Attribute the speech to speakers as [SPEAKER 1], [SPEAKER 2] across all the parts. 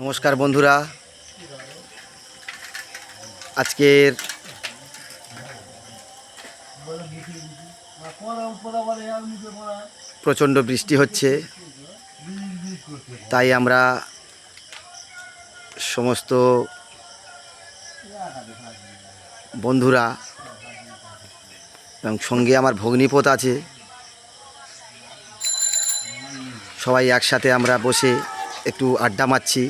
[SPEAKER 1] নমস্কার বন্ধুরা। আজকের প্রচণ্ড বৃষ্টি হচ্ছে, তাই আমরা সমস্ত বন্ধুরা এবং সঙ্গে আমার ভগ্নিপথ আছে, সবাই একসাথে আমরা বসে একটু আড্ডা মারছি।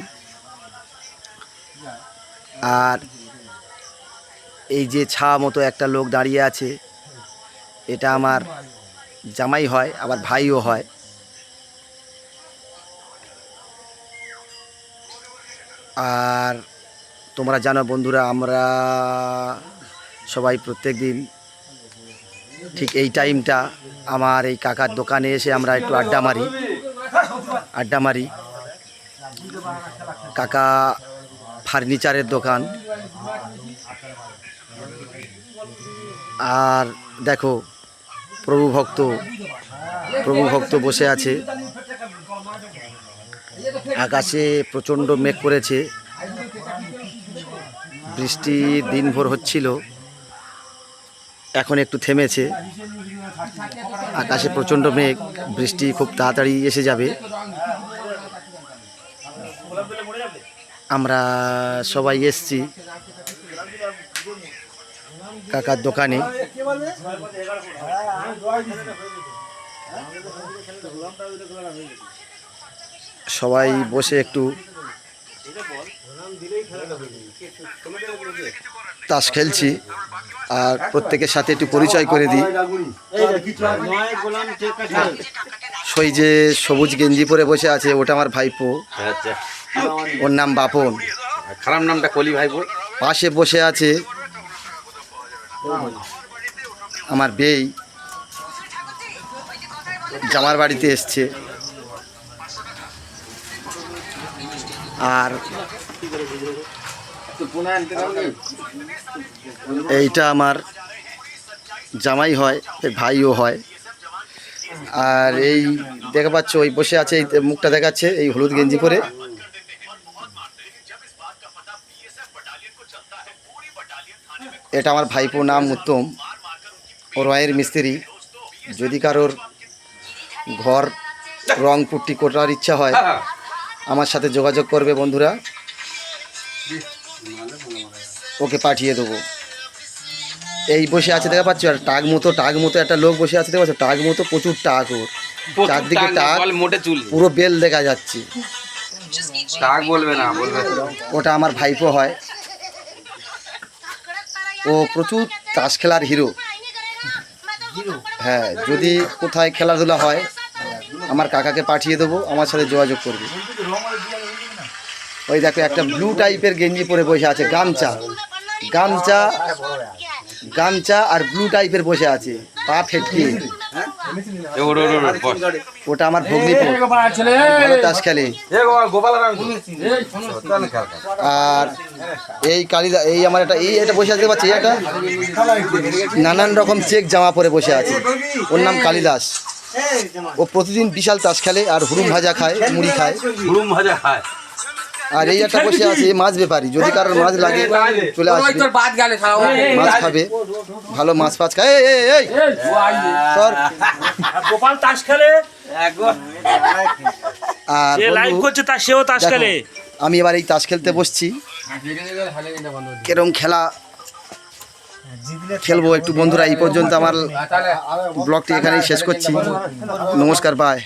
[SPEAKER 1] আর এই যে ছা মতো একটা লোক দাঁড়িয়ে আছে, এটা আমার জামাই হয় আবার ভাইও হয়। আর তোমরা জানো বন্ধুরা, আমরা সবাই প্রত্যেক দিন ঠিক এই টাইমটা আমার এই কাকার দোকানে এসে আমরা একটু আড্ডা মারি আড্ডা মারি। কাকা ফার্নিচারের দোকান। আর দেখো, প্রভু ভক্ত প্রভু ভক্ত বসে আছে। আকাশে প্রচণ্ড মেঘ করেছে। বৃষ্টি দিনভর হচ্ছিল। এখন একটু থেমেছে। আকাশে প্রচণ্ড মেঘ। বৃষ্টি খুব তাড়াতাড়ি এসে যাবে। আমরা সবাই এসছি কাকার দোকানে। সবাই বসে একটু তাস খেলছি আর প্রত্যেকের সাথে একটু পরিচয় করে দিই। সই যে সবুজ গেঞ্জি পরে বসে আছে ওটা আমার ভাইপো।
[SPEAKER 2] আচ্ছা।
[SPEAKER 1] ওর নাম বাপন।
[SPEAKER 2] খারাপ নামটা কলি ভাই বল
[SPEAKER 1] পাশে বসে আছে আমার বেই। জামার বাড়িতে এসছে। আর এইটা আমার জামাই হয় ভাইও হয়। আর এই দেখা পাচ্ছ ওই বসে আছে, এই মুখটা দেখাচ্ছে, এই হলুদ গেঞ্জি পরে। এটা আমার ভাইপো নাম উত্তম, ও রয়ের মিস্ত্রি। যদি কারোর ঘর রং পুট্টি করার ইচ্ছা হয়, আমার সাথে যোগাযোগ করবে বন্ধুরা। ওকে পাঠিয়ে দেবো। এই বসে আছে দেখা পাচ্ছ? আর টাক মতো টাক মতো একটা লোক বসে আছে দেখা পাচ্ছ? টাক মতো প্রচুর টাক ওর। চারদিকে টাক
[SPEAKER 2] মোটে চুল।
[SPEAKER 1] পুরো বেল দেখা যাচ্ছে।
[SPEAKER 2] টাক বলবে না বলবে
[SPEAKER 1] ওটা আমার ভাইপো হয়। ও প্রচুর তাস খেলার হিরো। হ্যাঁ যদি কোথায় খেলাধুলা হয় আমার কাকাকে পাঠিয়ে দেবো আমার সাথে যোগাযোগ করবে। ওই দেখো একটা ব্লু টাইপের গেঞ্জি পরে বসে আছে গামছা। গামছা গামছা আর ব্লু টাইপের বসে আছে। পা ফেটকে। ওটা আমার ভালো তাস খেলে। আর এই কালিদা এই আমার একটা এই এটা বসে আছে পাচ্ছি? এটা নানান রকম চেক জামা পরে বসে আছে। ওর নাম কালিদাস। ও প্রতিদিন বিশাল তাস খেলে আর হুড়ুম ভাজা খায় মুড়ি খায়।
[SPEAKER 2] হুড়ুম ভাজা খায়।
[SPEAKER 1] আর এই একটা বসে আছে মাছ ব্যাপারী। যদি কারোর মাছ লাগে চলে আসবে। মাছ খাবে। ভালো মাছ ফাছ খায়। এই, এই, এই সর।
[SPEAKER 3] গোপাল তাস খেলে?
[SPEAKER 1] আর
[SPEAKER 3] লাইভ করছে তার সেও তাস খেলে।
[SPEAKER 1] আমি এবার এই তাস খেলতে বসছি। কেরম খেলা। খেলব একটু বন্ধুরা এই পর্যন্ত আমার ব্লগটি এখানেই শেষ করছি। নমস্কার বাই